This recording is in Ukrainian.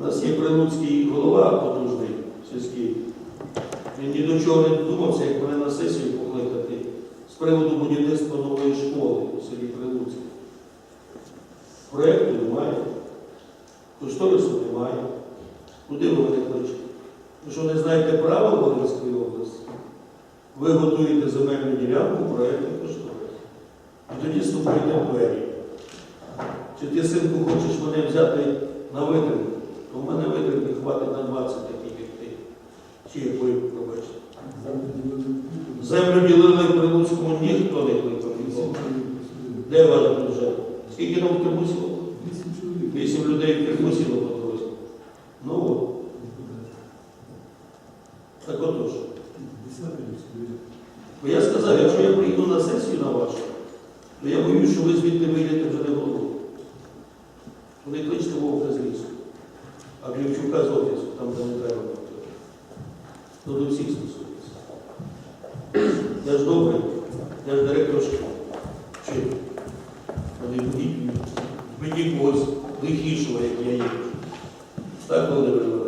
У нас є прилуцький голова потужний сільський. Він ні до чого не додумався, як мене на сесію покликати з приводу будівництва нової школи у селі Прилуцьке. Проєкту немає, кошторису немає. Куди ви мене кличете? Ви що не знаєте правил Волинської області? Ви готуєте земельну ділянку, проєкт і кошторис. І тоді стукаєте в двері. Чи ти, синку, хочеш мене взяти на витримку? То в мене витримки хватить на 20 таких, як ти. Чи як ви, пробачте. Землю ділили в Прилуцькому, ніхто не кликав. Де ваш бюджет? Скільки нам Криму? Вісім людей Криму сіло. Ну от, так отож. Бо я сказав, якщо я прийду на сесію на вашу, то я боюсь, що ви звідти вийдете вже не головою. Вони кличте вовка з лісу, а Клівчука з офісу, там де не треба. бути. То до всіх стосується. Я ж добрий, я ж директор школи. Чи? Мені когось лихішого, як я є. Так, Володимир Іванович?